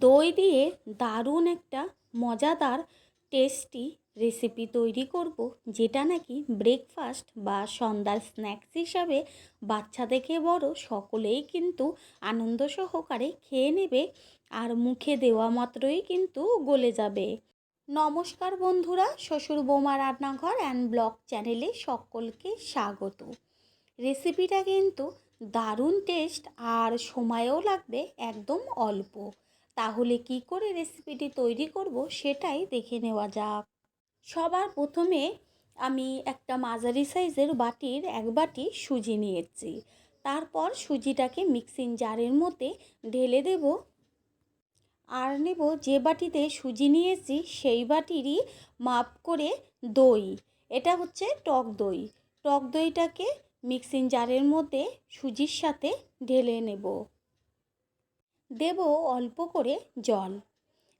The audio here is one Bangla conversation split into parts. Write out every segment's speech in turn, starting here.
দই দিয়ে দারুণ একটা মজাদার টেস্টি রেসিপি তৈরি করব, যেটা নাকি ব্রেকফাস্ট বা সন্ধ্যার স্ন্যাক্স হিসাবে বাচ্চা থেকে বড়, সকলেই কিন্তু আনন্দ সহকারে খেয়ে নেবে আর মুখে দেওয়া মাত্রই কিন্তু গলে যাবে। নমস্কার বন্ধুরা, শ্বশুর বৌমা রান্নাঘর অ্যান্ড ব্লগ চ্যানেলে সকলকে স্বাগত। রেসিপিটা কিন্তু দারুণ টেস্ট আর সময়ও লাগবে একদম অল্প। তাহলে কি করে রেসিপিটি তৈরি করব সেটাই দেখে নেওয়া যাক। সবার প্রথমে আমি একটা মাঝারি সাইজের বাটির এক বাটি সুজি নিয়েছি। তারপর সুজিটাকে মিক্সিং জারের মধ্যে ঢেলে দেব। আর নেব যে বাটিতে সুজি নিয়েছি সেই বাটিরই মাপ করে দই। এটা হচ্ছে টক দই। টক দইটাকে মিক্সিং জারের মধ্যে সুজির সাথে ঢেলে নেব। দেব অল্প করে জল।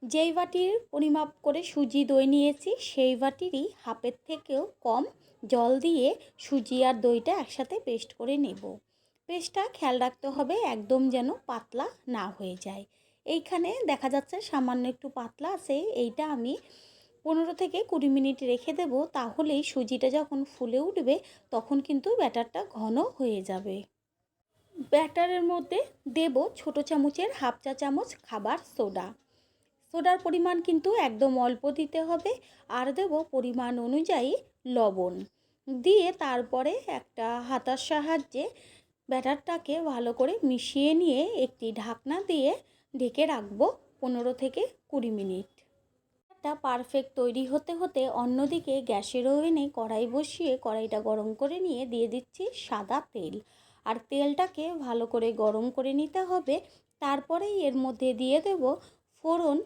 যেই বাটির পরিমাপ করে সুজি দই নিয়েছি, সেই বাটিরই হাফের থেকেও কম জল দিয়ে সুজি আর দইটা একসাথে পেস্ট করে নেব। পেস্টটা খেয়াল রাখতে হবে একদম যেন পাতলা না হয়ে যায়। এইখানে দেখা যাচ্ছে সামান্য একটু পাতলা আছে, এইটা আমি পনেরো থেকে কুড়ি মিনিট রেখে দেব, তাহলেই সুজিটা যখন ফুলে উঠবে, তখন কিন্তু ব্যাটারটা ঘন হয়ে যাবে। ব্যাটারের মধ্যে দেব ছোট চামচের হাফ চা চামচ খাবার সোডা। সোডার পরিমাণ কিন্তু একদম অল্প দিতে হবে আর দেব পরিমাণ অনুযায়ী লবণ। দিয়ে তারপরে একটা হাতার সাহায্যে ব্যাটারটাকে ভালো করে মিশিয়ে নিয়ে একটি ঢাকনা দিয়ে ঢেকে রাখব পনেরো থেকে কুড়ি মিনিট। একটা পারফেক্ট তৈরি হতে হতে অন্যদিকে গ্যাসের ওভেনে কড়াই বসিয়ে কড়াইটা গরম করে নিয়ে দিয়ে দিচ্ছি সাদা তেল। আর তেলটাকে ভালো করে গরম করে নিতে হবে। তারপরেই এর মধ্যে দিয়ে দেব ফোড়ন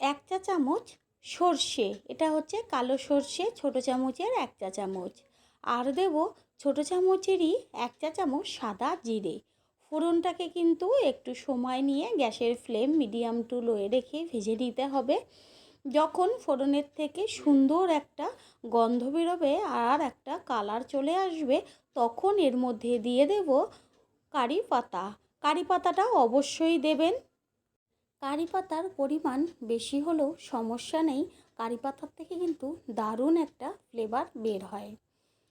এক চা চামচ সর্ষে। এটা হচ্ছে কালো সর্ষে, ছোটো চামচের এক চা চামচ। আর দেব ছোটো চামচেরই এক চা চামচ সাদা জিরে। ফোড়নটাকে কিন্তু একটু সময় নিয়ে গ্যাসের ফ্লেম মিডিয়াম টু লোয়ে রেখে ভেজে নিতে হবে। যখন ফোড়নের থেকে সুন্দর একটা গন্ধ বেরোবে আর একটা কালার চলে আসবে, তখন এর মধ্যে দিয়ে দেব কারি পাতা। কারি পাতাটা অবশ্যই দেবেন। কারি পাতার পরিমাণ বেশি হলেও সমস্যা নেই। কারি পাতার থেকে কিন্তু দারুণ একটা ফ্লেভার বের হয়।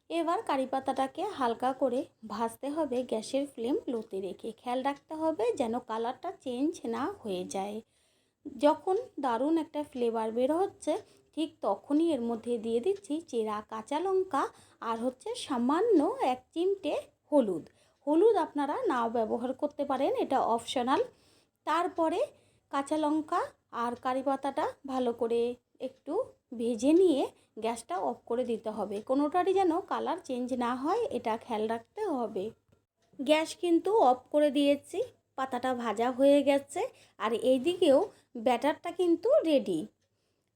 এবার কারি পাতাটাকে হালকা করে ভাজতে হবে, গ্যাসের ফ্লেম লোতে রেখে। খেয়াল রাখতে হবে যেন কালারটা চেঞ্জ না হয়ে যায়। যখন দারুণ একটা ফ্লেভার বের হচ্ছে, ঠিক তখনই এর মধ্যে দিয়ে দিচ্ছি চেরা কাঁচা লঙ্কা আর হচ্ছে সামান্য এক চিমটে হলুদ। হলুদ আপনারা নাও ব্যবহার করতে পারেন, এটা অপশনাল তারপরে কাঁচা লঙ্কা আর কারি পাতাটা ভালো করে একটু ভেজে নিয়ে গ্যাসটা অফ করে দিতে হবে। কোনোটারই যেন কালার চেঞ্জ না হয়, এটা খেয়াল রাখতে হবে। গ্যাস কিন্তু অফ করে দিয়েছি। পাতাটা ভাজা হয়ে গেছে আর এইদিকেও ব্যাটারটা কিন্তু রেডি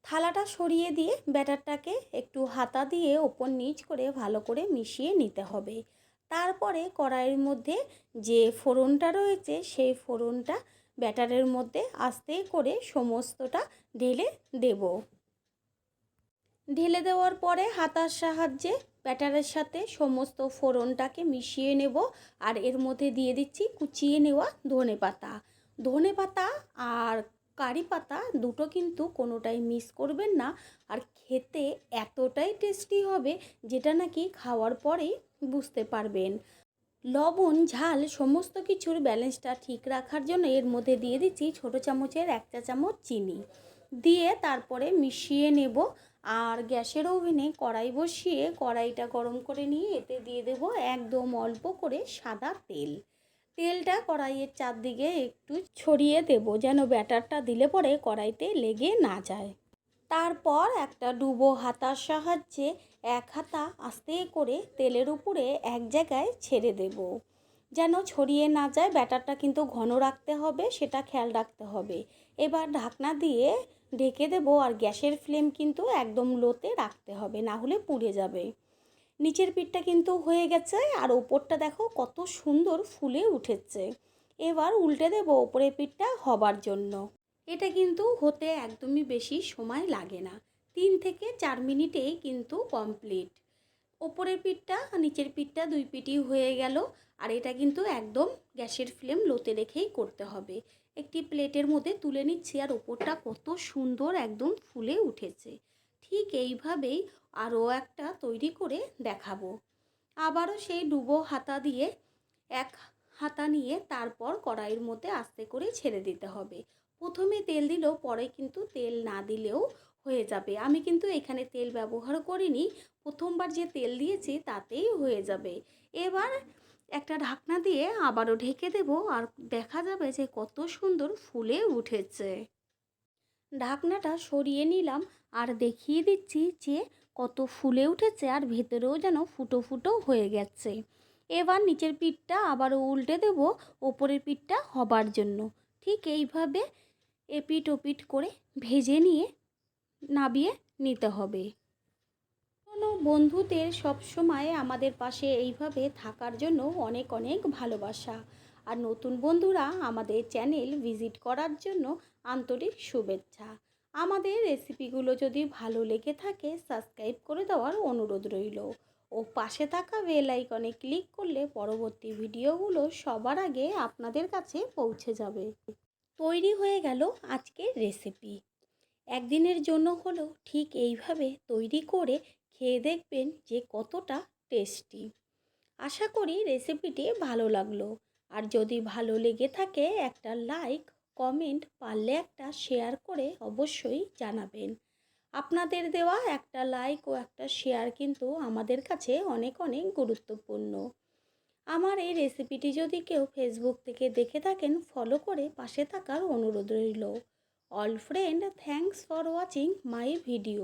থালাটা সরিয়ে দিয়ে ব্যাটারটাকে একটু হাতা দিয়ে ওপর নিচ করে ভালো করে মিশিয়ে নিতে হবে। তারপরে কড়াইয়ের মধ্যে যে ফোড়নটা রয়েছে সেই ফোড়নটা ব্যাটারের মধ্যে আস্তে করে সমস্তটা ঢেলে দেব। ঢেলে দেওয়ার পরে হাতার সাহায্যে ব্যাটারের সাথে সমস্ত ফোড়নটাকে মিশিয়ে নেব আর এর মধ্যে দিয়ে দিচ্ছি কুচিয়ে নেওয়া ধনে পাতা। ধনে পাতা আর কারি পাতা দুটো কিন্তু কোনোটাই মিস করবেন না আর খেতে এতটাই টেস্টি হবে যেটা নাকি খাওয়ার পরেই বুঝতে পারবেন। লবণ, ঝাল সমস্ত কিছুর ব্যালেন্সটা ঠিক রাখার জন্য এর মধ্যে দিয়ে দিচ্ছি ছোটো চামচের এক চা চামচ চিনি। দিয়ে তারপরে মিশিয়ে নেব আর গ্যাসের ওভেনে কড়াই বসিয়ে কড়াইটা গরম করে নিয়ে এতে দিয়ে দেব একদম অল্প করে সাদা তেল। তেলটা কড়াইয়ের চারদিকে একটু ছড়িয়ে দেব যেন ব্যাটারটা দিলে পরে কড়াইতে লেগে না যায়। তারপর একটা ডুবো হাতার সাহায্যে এক হাতা আস্তে করে তেলের উপরে এক জায়গায় ছেড়ে দেব। যেন ছড়িয়ে না যায়, ব্যাটারটা কিন্তু ঘন রাখতে হবে, সেটা খেয়াল রাখতে হবে। এবার ঢাকনা দিয়ে ঢেকে দেবো আর গ্যাসের ফ্লেম কিন্তু একদম লোতে রাখতে হবে, না হলে পুড়ে যাবে। নিচের পিঠটা কিন্তু হয়ে গেছে আর ওপরটা দেখো কত সুন্দর ফুলে উঠেছে। এবার উল্টে দেবো ওপরের পিঠটা হবার জন্য। এটা কিন্তু হতে একদমই বেশি সময় লাগে না, তিন থেকে চার মিনিটেই কিন্তু কমপ্লিট। ওপরের পিঠটা নিচের পিঠটা দুই পিঠই হয়ে গেল আর এটা কিন্তু একদম গ্যাসের ফ্লেম লোতে রেখেই করতে হবে। একটি প্লেটের মধ্যে তুলে নিচ্ছি আর ওপরটা কত সুন্দর একদম ফুলে উঠেছে। ঠিক এইভাবেই আরও একটা তৈরি করে দেখাবো। আবারও সেই ডুবো হাতা দিয়ে, এক হাতা নিয়ে তারপর কড়াইয়ের মধ্যে আস্তে করে ছেড়ে দিতে হবে। প্রথমে তেল দিলেও পরে কিন্তু তেল না দিলেও হয়ে যাবে। আমি কিন্তু এখানে তেল ব্যবহার করিনি। প্রথমবার যে তেল দিয়েছি তাতেই হয়ে যাবে। এবার একটা ঢাকনা দিয়ে আবারও ঢেকে দেব আর দেখা যাবে যে কত সুন্দর ফুলে উঠেছে। ঢাকনাটা সরিয়ে নিলাম আর দেখিয়ে দিচ্ছি যে কত ফুলে উঠেছে আর ভেতরেও যেন ফুটো ফুটো হয়ে গেছে। এবার নিচের পিঠটা আবারও উল্টে দেব, ওপরের পিঠটা হবার জন্য। ঠিক এইভাবে এপিট ওপিট করে ভেজে নিয়ে নাবিয়ে নিতে হবে। বন্ধুদের সবসময় আমাদের পাশে এইভাবে থাকার জন্য অনেক অনেক ভালোবাসা। আর নতুন বন্ধুরা আমাদের চ্যানেল ভিজিট করার জন্য আন্তরিক শুভেচ্ছা। আমাদের রেসিপিগুলো যদি ভালো লেগে থাকে, সাবস্ক্রাইব করে দেওয়ার অনুরোধ রইল। ও পাশে থাকা বেল আইকনে ক্লিক করলে পরবর্তী ভিডিওগুলো সবার আগে আপনাদের কাছে পৌঁছে যাবে। তৈরি হয়ে গেল আজকের রেসিপি। একদিনের জন্য হলো ঠিক এইভাবে তৈরি করে খেয়ে দেখবেন যে কতটা টেস্টি। আশা করি রেসিপিটি ভালো লাগল। আর যদি ভালো লেগে থাকে একটা লাইক, কমেন্ট পারলে একটা শেয়ার করে অবশ্যই জানাবেন। আপনাদের দেওয়া একটা লাইক ও একটা শেয়ার কিন্তু আমাদের কাছে অনেক অনেক গুরুত্বপূর্ণ। আমার এই রেসিপিটি যদি কেউ ফেসবুক থেকে দেখে থাকেন ফলো করে পাশে থাকার অনুরোধ রইল। All friend thanks for watching my video